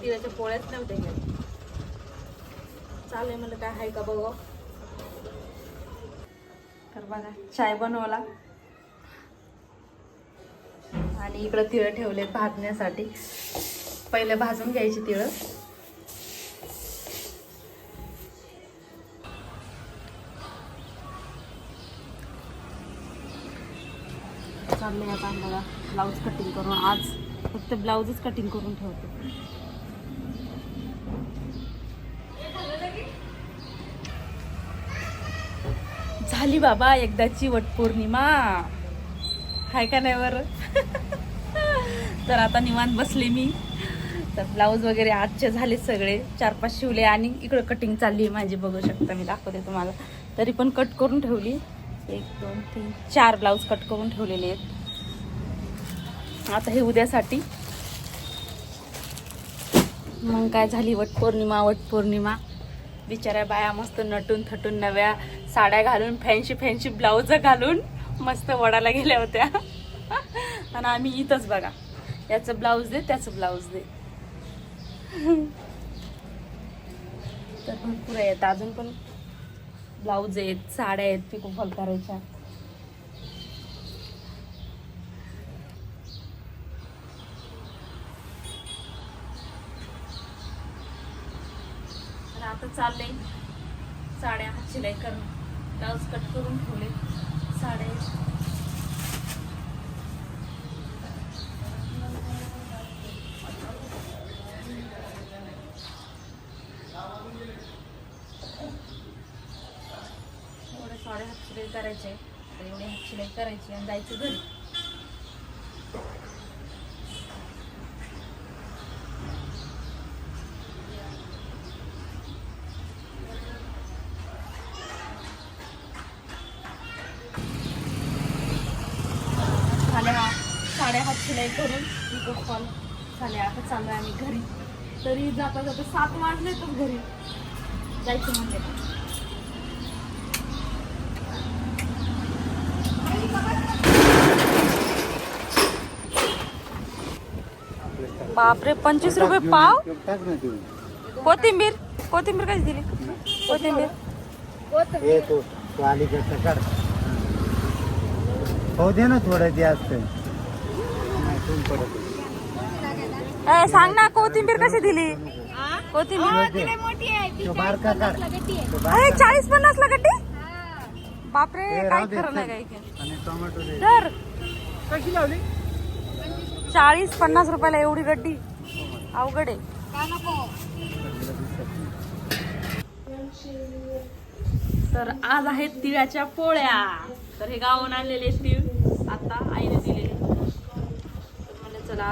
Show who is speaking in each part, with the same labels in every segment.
Speaker 1: तिळाच्या पोळ्याच नव्हत्या घ्या चालेल म्हणलं काय आहे का बघा. तर बघा चाय बनवला. आणि इकडं तिळ ठेवले भाजण्यासाठी. पहिले भाजून घ्यायची तिळं. चाललंय आता बघा ब्लाऊज कटिंग करून. आज फक्त ब्लाऊजच कटिंग करून ठेवते. झाली बाबा एकदाची वटपौर्णिमा. हाय का नाही बरं? तर आता निवांत बसले मी. तर ब्लाऊज वगैरे आजचे झाले सगळे चार पाच शिवले आणि इकडं कटिंग चालली आहे माझी बघू शकता मी दाखवते तुम्हाला. तरी पण कट करून ठेवली. एक दोन तीन चार ब्लाऊज कट करून ठेवलेले आहेत. आता हे उद्यासाठी. मग काय झाली वटपौर्णिमा वटपौर्णिमा? बिचाऱ्या बाया मस्त नटून थटून नव्या साड्या घालून फॅन्सी फॅन्सी ब्लाऊज घालून मस्त वडाला गेल्या होत्या. आणि आम्ही इथंच बघा. याचं ब्लाऊज दे त्याचं ब्लाऊज दे. तर भरपूर आहेत. अजून पण ब्लाऊज आहेत साड्या आहेत पिको फॉल करायच्या आता चालले. साड्या हात शिलाई करून ब्लाऊज कट करून ठेवले. साड्या एवढे साड्या हात शिलाई करायचे. एवढे हात शिलाई करायची आणि जायचं घरी झाल्या हा साड्या हात शिलाई करून पिको फॉल झाले आता चाललोय आम्ही घरी. तरी जाता जाता सात वाजले तर घरी. जायचं म्हणजे. बापरे पंचवीस रुपये पाव?
Speaker 2: तू
Speaker 1: कोथिंबीर कोथिंबीर कशी दिली? कोथिंबीर.
Speaker 2: हे तो तो हो दे ना थोडं तून पडत
Speaker 1: ए सांग ना कोथिंबीर कशी दिली? कोथिंबीर. अरे चाळीस पन्नास ला गड्डी बापरे
Speaker 2: हे
Speaker 1: काय खरं नाही
Speaker 2: चल.
Speaker 1: काय की.
Speaker 2: आणि टोमॅटो दे.
Speaker 1: तर
Speaker 2: कशी लावली?
Speaker 1: चाळीस पन्नास रुपयाला एवढी गड्डी. अवघड आहे. तर आज आहेत तिळाच्या पोळ्या. तर हे गावून आणलेले तीळ.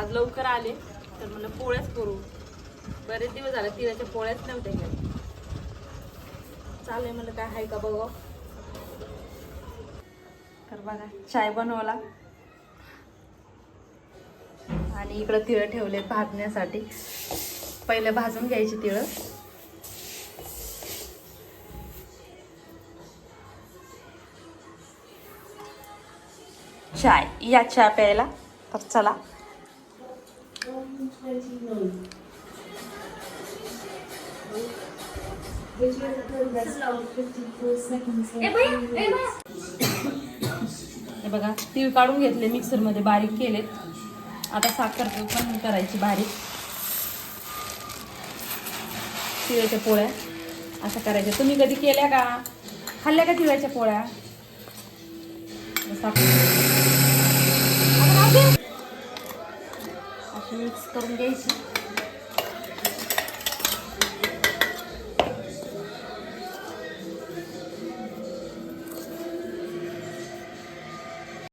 Speaker 1: आज लवकर आले तर म्हणलं पोळ्याच करू. बरेच दिवस झाले तिळाच्या पोळ्याच नव्हत्या घ्या चालेल म्हणलं काय आहे का बघा. तर बघा चाय बनवला. आणि इकडं तिळं ठेवले भाजण्यासाठी. पहिले भाजून घ्यायची तिळं. चाय या चहा प्यायला. तर चला. हे बघा तीळ काढून घेतले मिक्सरमध्ये बारीक केलेत. आता साखर पण करायची बारीक. तिळाच्या पोळ्या. असं करायच्या. तुम्ही कधी केल्या का? खाल्ल्या का तिळाच्या पोळ्या? साखर. करून घ्यायची